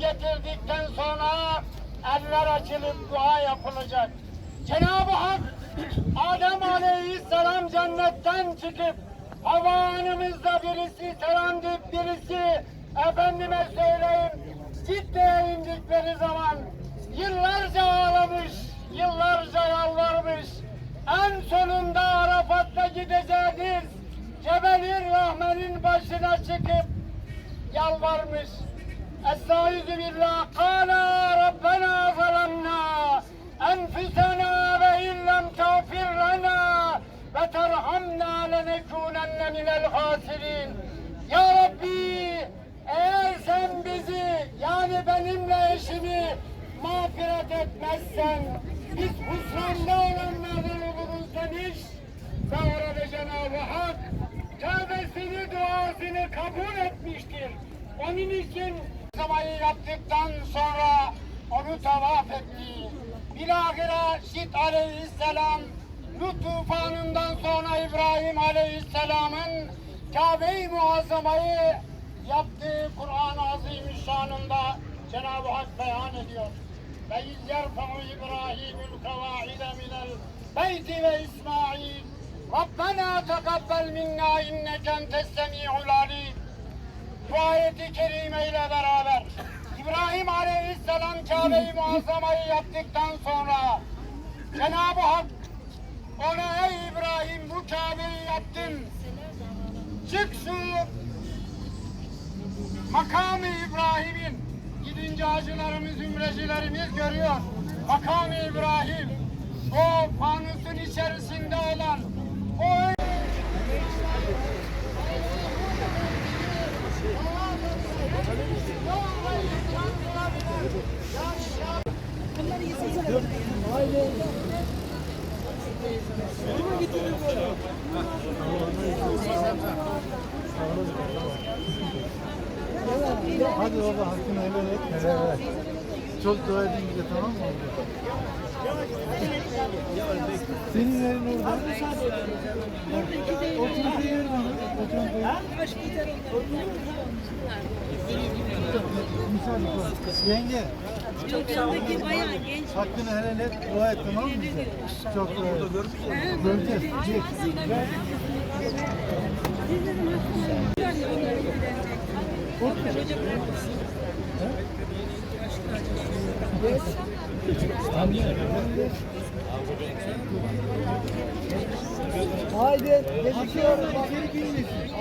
getirdikten sonra eller açılıp dua yapılacak. Cenab-ı Hak Adem Aleyhisselam cennetten çıkıp Hava Hanımızda birisi selam deyip birisi efendime söyleyeyim Cidde'ye indikleri zaman yıllarca ağlamış, yıllarca yalvarmış. En sonunda Arafat'ta gideceğiniz Cebeli Rahmen'in başına çıkıp yalvarmış. Billah. Kala Rabbena zalemna enfusena ve illem tağfir lana ve terhamna lenekunenne minel hasirin. Ya Rabbi eğer sen bizi yani benimle eşimi mağfiret etmezsen biz husranda olanlardan oluruz demiş. Ve orada Cenab-ı Hak tövbesini duasını kabul etmiştir. Onun için zamayı yaptıktan sonra onu tavaf etti. Bilahare Şit aleyhisselam Nuh tufanından sonra İbrahim aleyhisselamın Kabe-i Muazzama'yı yaptığı Kur'an-ı Azimüşşan'ında Cenab-ı Hak beyan ediyor. Ve iz yerfa'u İbrahimül kavaide minel beyti ve İsmail Rabbena tekabbel minna inneke entes semi'ul alim bu ayeti kerime ile beraber İbrahim Aleyhisselam Kabe-i Muazzama'yı yaptıktan sonra Cenab-ı Hak ona ey İbrahim bu Kabe'yi yaptın. Çık şu makamı İbrahim'in gidince hacılarımız, ümrecilerimiz görüyor. Makamı İbrahim o fanusun içerisinde olan o Hadi baba hakkını helal et. Helal et. Çok dua edin bize tamam mı? Senin yerin orada. Otur bir yer bana. Otur bir yer. Koy. Yenge. Yanındaki bayağı genç. Hakkını helal et. Dua et tamam mı bize? Çok dua et. Göreceğiz. Haydi gözüküyorum.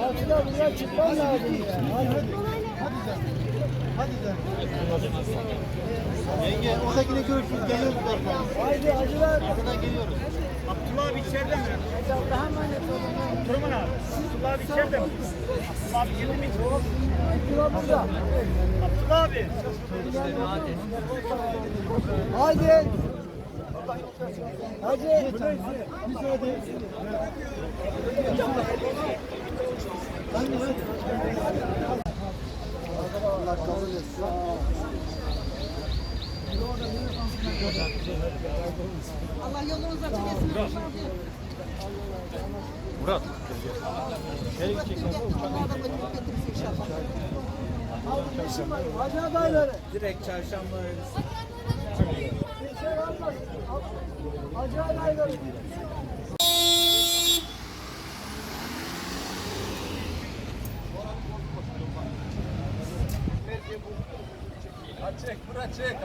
Altıda buradan çıkmam lazım. Hadi hadi. Sen. Hadi sen. Yenge oradakine görüşürüz. Geliyoruz zaten. Haydi acılar. Arkadan geliyoruz. Abdullah abi içeride mi? Allah'a emanet olun. Turman abi. Abdullah abi içeride mi? Abdullah abi girdi mi? Acılar burada. Abdullah abi. Haydi. Hadi. Müsaade. Hadi hadi. Allah kabul etsin. Allah yolunuza çıkasın. Murat. Nereye gideceksin? Hacı adayları. Direkt çarşamba. Bir şey olmaz. Hacı adayları. Çek, Murat çek.